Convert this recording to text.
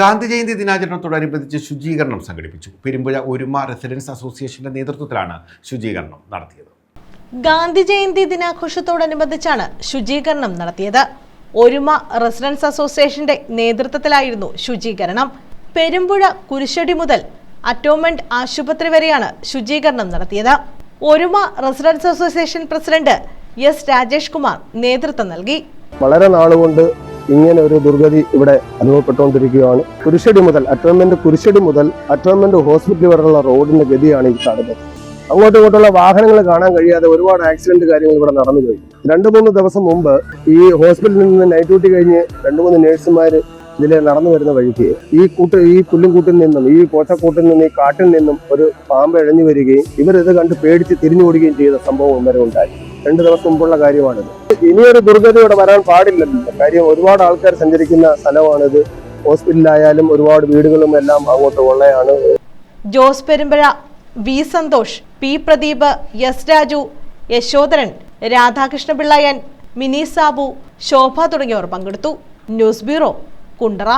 ഗാന്ധി ജയന്തി ദിനാചരണത്തോടനുബന്ധിച്ച് ശുചീകരണം സംഘടിപ്പിച്ചു. പെരുമ്പുഴ ഒരുമ റെസിഡൻസ് അസോസിയേഷന്റെ നേതൃത്വത്തിലാണ് ശുചീകരണം നടത്തിയത്. ഗാന്ധി ജയന്തി ദിനാഘോഷത്തോടനുബന്ധിച്ചാണ് ശുചീകരണം നടത്തിയത്. ഒരുമ റെസിഡൻസ് അസോസിയേഷന്റെ നേതൃത്വത്തിലായിരുന്നു ശുചീകരണം. പെരുമ്പുഴ കുരിശടി മുതൽ അറ്റോമെന്റ് ആശുപത്രി വരെയാണ് ശുചീകരണം നടത്തിയത്. Oruma residents association president S Rajesh Kumar നേതൃത്വം നൽകി. വളരെ നാളുകൊണ്ട് ഇങ്ങനെ ഒരു ദുർഗതി ഇവിടെ അനുഭവപ്പെട്ടുകൊണ്ടിരിക്കുകയാണ്. കുരിശടി മുതൽ അറ്റോൺമെന്റ് കുരിശടി മുതൽ അറ്റോൺമെന്റ് ഹോസ്പിറ്റൽ വരെയുള്ള റോഡിന്റെ ഗതിയാണ് ഈ കാണുന്നത്. അങ്ങോട്ടും ഇങ്ങോട്ടുള്ള വാഹനങ്ങൾ കാണാൻ കഴിയാതെ ഒരുപാട് ആക്സിഡന്റ് കാര്യങ്ങൾ ഇവിടെ നടന്നു കഴിഞ്ഞു രണ്ടു മൂന്ന് ദിവസം മുമ്പ് ഈ ഹോസ്പിറ്റലിൽ നിന്ന് നൈറ്റ് ഡ്യൂട്ടി കഴിഞ്ഞ് രണ്ടു മൂന്ന് നേഴ്സുമാർ ഇതിലെ നടന്നു വരുന്ന വഴിക്ക് ഈ കൂട്ട് ഈ പുല്ലുംകൂട്ടിൽ നിന്നും ഈ പോച്ചക്കൂട്ടിൽ നിന്നും ഈ കാട്ടിൽ നിന്നും ഒരു പാമ്പ് ഇഴഞ്ഞു വരികയും ഇവരിത് കണ്ട് പേടിച്ച് തിരിഞ്ഞു ഓടുകയും ചെയ്ത സംഭവം വരെ ഉണ്ടായി. രണ്ടു ദിവസം മുമ്പുള്ള കാര്യമാണിത്. ഇനിയൊരു ദുർഗതി ഇവിടെ വരാൻ പാടില്ലല്ലോ. കാര്യം ഒരുപാട് ആൾക്കാർ സഞ്ചരിക്കുന്ന സ്ഥലമാണിത്. ഹോസ്പിറ്റലിലായാലും ഒരുപാട് വീടുകളും എല്ലാം അങ്ങോട്ട് ഉള്ളയാണ്. Jose Perumpazha V Santhosh P Pradeep S Raju Yashodharan Radhakrishnapillai N Mini Sabu Shobha തുടങ്ങിയവർ പങ്കെടുത്തു. News bureau Kundara.